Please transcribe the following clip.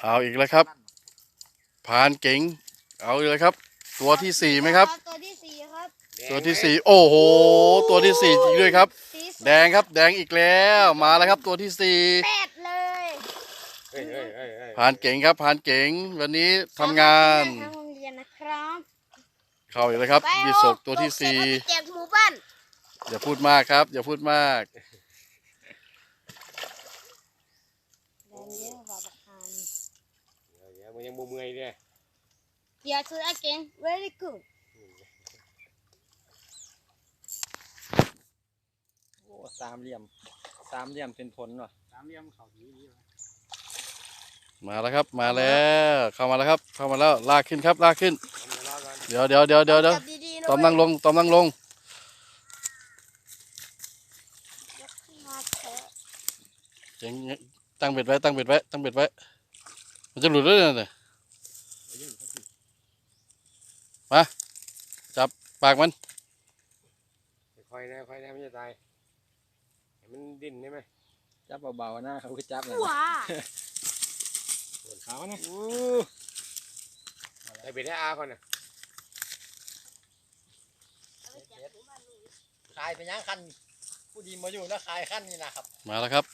เอาอีกแล้วครับพรานเก๋งเอาอีกแล้วครับ ตัวที่สี่ไหมครับ ตัวที่สี่ครับ ตัวที่สี่โอ้โห ตัวที่สี่จริงด้วยครับสีสวยแดงครับ แดงอีกแล้วมาแล้วครับ ตัวที่สี่แปดเลยเฮ้ยเฮ้ยเฮ้ยเฮ้ยพรานเก๋งครับพรานเก๋งวันนี้ทำงานทางโรงเรียนนะครับเข้าอีกแล้วครับไปยีสกตัวที่สี่ตกเสร็จแล้วไปแจกหมู่บ้านอย่าพูดมากครับ อย่าพูดมาก แดงเยอะกว่าบักฮาน เดี๋ยวมึงยัง บ่เมื่อยเนี่ย Yes, again. Very good. โอ้สามเหลี่ยม สามเหลี่ยมเป็นผลว่ะสามเหลี่ยมเขาดีดีวะมาแล้วครับ มาแล้ว เข้ามาแล้วครับ เข้ามาแล้ว ลากขึ้นครับ ลากขึ้น เอามือรอก่อนเดี๋ยวเดี๋ยวเดี๋ยวเดี๋ยวเดี๋ยวจับดีๆนะตอมนั่งลง ตอมนั่งลง ยกขึ้นมาเถอะเจ๋งตั้งเบ็ดไว้ ตั้งเบ็ดไว้ ตั้งเบ็ดไว้ มันจะหลุดด้วยเนี่ย มาจับปากมันค่อยๆนะค่อยๆนะมันจะตายให้มันดิ้นได้ไหมจับเบาๆนะเขาคือจับเลยว้าปวดขานะใส่เบ็ดให้อาก่อนนะคายไปย่างคันผู้ดีมาอยู่นะคายคันนี่นะครับ มาแล้วครับ